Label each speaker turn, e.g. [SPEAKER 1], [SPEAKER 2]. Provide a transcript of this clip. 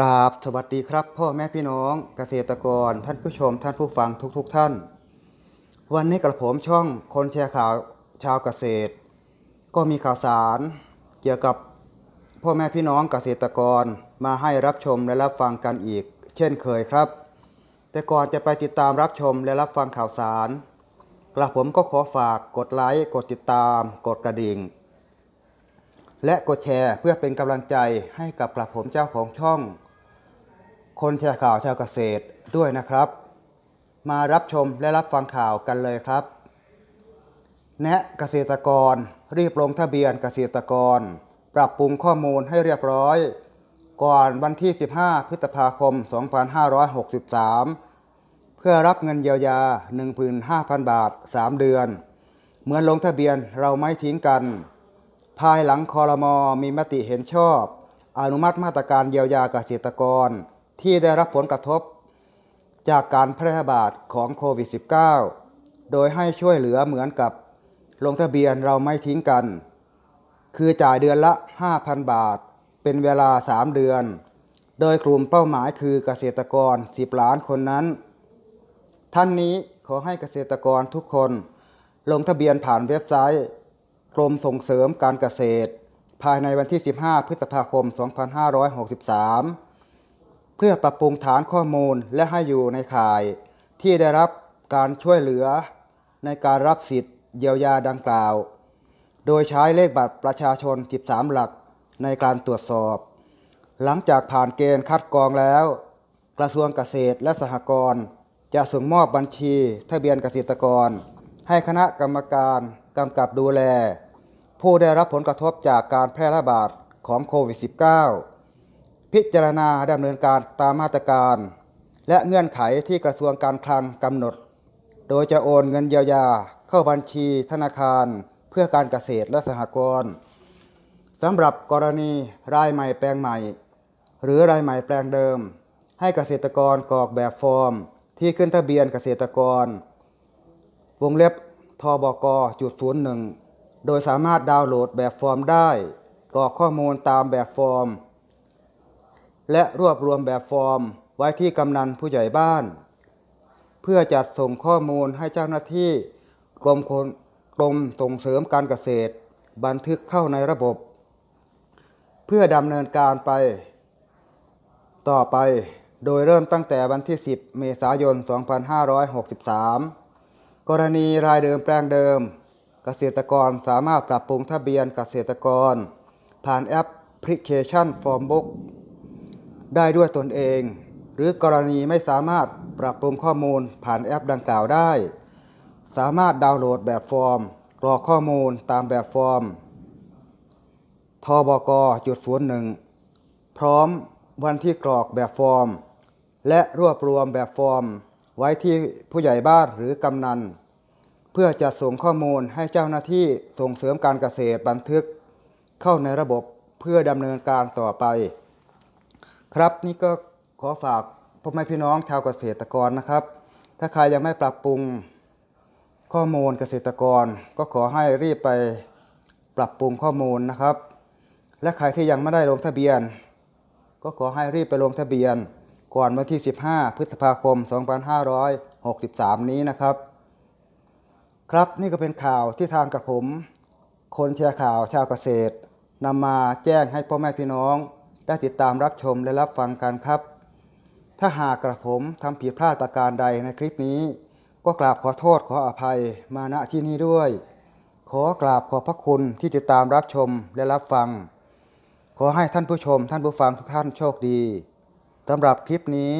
[SPEAKER 1] กราบสวัสดีครับ พ่อแม่พี่น้องเกษตรกรท่านผู้ชม ท่านผู้ฟังทุกๆทท่าน วันนี้กระผมช่องคนแชร์ข่าวชาวเกษตร ก็มีข่าวสารเกี่ยวกับพ่อแม่พี่น้องเกษตรกรมาให้รับชมและรับฟังกันอีก เช่นเคยครับ แต่ก่อนจะไปติดตามรับชมและรับฟังข่าวสาร กระผมก็ขอฝากกดไลค์กดติดตาม กดกระดิ่ง และกดแชร์เพื่อเป็นกำลังใจให้กับกระผมเจ้าของช่อง คนแชร์ข่าวชาวเกษตรด้วยนะครับ มารับชมและรับฟังข่าวกันเลยครับ แนะเกษตรกรรีบลงทะเบียนเกษตรกร ปรับปรุงข้อมูลให้เรียบร้อย ก่อนวันที่ 15 พฤษภาคม 2563 เพื่อรับเงินเยียวยา 15,000 บาท 3 เดือน เหมือนลงทะเบียนเราไม่ทิ้งกัน ภายหลังคอรมอมีมติเห็นชอบ อนุมัติมาตรการเยียวยาเกษตรกร ที่ได้รับผลกระทบ จากการแพร่ระบาดของโควิด -19 โดยให้ช่วยเหลือเหมือนกับลงทะเบียนเราไม่ทิ้งกัน คือจ่ายเดือนละ 5,000 บาท เป็นเวลา 3 เดือน โดยกลุ่มเป้าหมายคือเกษตรกร 10 ล้านคนนั้น ท่านนี้ขอให้เกษตรกรทุกคน ลงทะเบียนผ่านเว็บไซต์กรมส่งเสริมการเกษตร ภายในวันที่ 15 พฤษภาคม 2563 เพื่อปรับปรุงฐานข้อมูลและให้อยู่ในข่าย ที่ได้รับการช่วยเหลือ ในการรับสิทธิ์เยียวยาดังกล่าว โดยใช้เลขบัตรประชาชน 13 หลักในการตรวจสอบ หลังจากผ่านเกณฑ์คัดกรองแล้ว กระทรวงเกษตรและสหกรณ์จะส่งมอบบัญชีทะเบียนเกษตรกร ให้คณะกรรมการกำกับดูแล ผู้ได้รับผลกระทบจากการแพร่ระบาดของโควิด -19 พิจารณาดำเนินการตามมาตรการ และเงื่อนไขที่กระทรวงการคลังกำหนด โดยจะโอนเงินเยียวยาเข้าบัญชีธนาคารเพื่อการเกษตรและสหกรณ์สำหรับกรณีรายใหม่แปลงใหม่ หรือรายใหม่แปลงเดิม ให้เกษตรกรกรอกแบบฟอร์ม ที่ขึ้นทะเบียนเกษตรกร วงเล็บทบกจุดศูนย์หนึ่งโดยสามารถดาวน์โหลดแบบฟอร์มได้กรอกข้อมูลตามแบบฟอร์ม และรวบรวมแบบฟอร์มไว้ที่กำนันผู้ใหญ่บ้าน เพื่อจัดส่งข้อมูลให้เจ้าหน้าที่กรมคนกรมส่งเสริมการเกษตร บันทึกเข้าในระบบ เพื่อดำเนินการไป ต่อไปโดยเริ่มตั้งแต่วันที่ 10 เมษายน 2563 กรณีรายเดิมแปลงเดิม เกษตรกรสามารถปรับปรุงทะเบียนเกษตรกร ผ่านแอปพลิเคชันฟอร์มบุ๊ก ได้ด้วยตนเอง หรือกรณีไม่สามารถปรับปรุงข้อมูลผ่านแอปดังกล่าวได้ สามารถดาวน์โหลดแบบฟอร์มกรอกข้อมูลตามแบบฟอร์มทบกจุดศูนย์หนึ่งพร้อมวันที่กรอกแบบฟอร์ม และรวบรวมแบบฟอร์ม ไว้ที่ผู้ใหญ่บ้านหรือกำนัน เพื่อจะส่งข้อมูลให้เจ้าหน้าที่ส่งเสริมการเกษตรบันทึก เข้าในระบบเพื่อดำเนินการต่อไป ครับนี่ก็ขอฝากพ่อแม่พี่น้องชาวเกษตรกรนะครับ ถ้าใครยังไม่ปรับปรุงข้อมูลเกษตรกร ก็ขอให้รีบไปปรับปรุงข้อมูลนะครับ และใครที่ยังไม่ได้ลงทะเบียน ก็ขอให้รีบไปลงทะเบียน ก่อนวันที่ 15 พฤษภาคม 2563 นี้นะครับ ครับนี่ก็เป็นข่าวที่ทางกับผม คนแชร์ข่าวชาวเกษตรนำมาแจ้งให้พ่อแม่พี่น้อง ได้ติดตามรับชมและรับฟังกันครับ ถ้าหากกระผมทำผิดพลาดประการใดในคลิปนี้ ก็กราบขอโทษขออภัยมาณที่นี้ด้วย ขอกราบขอบพระคุณที่ติดตามรับชมและรับฟัง ขอให้ท่านผู้ชมท่านผู้ฟังทุกท่านโชคดีสำหรับคลิปนี้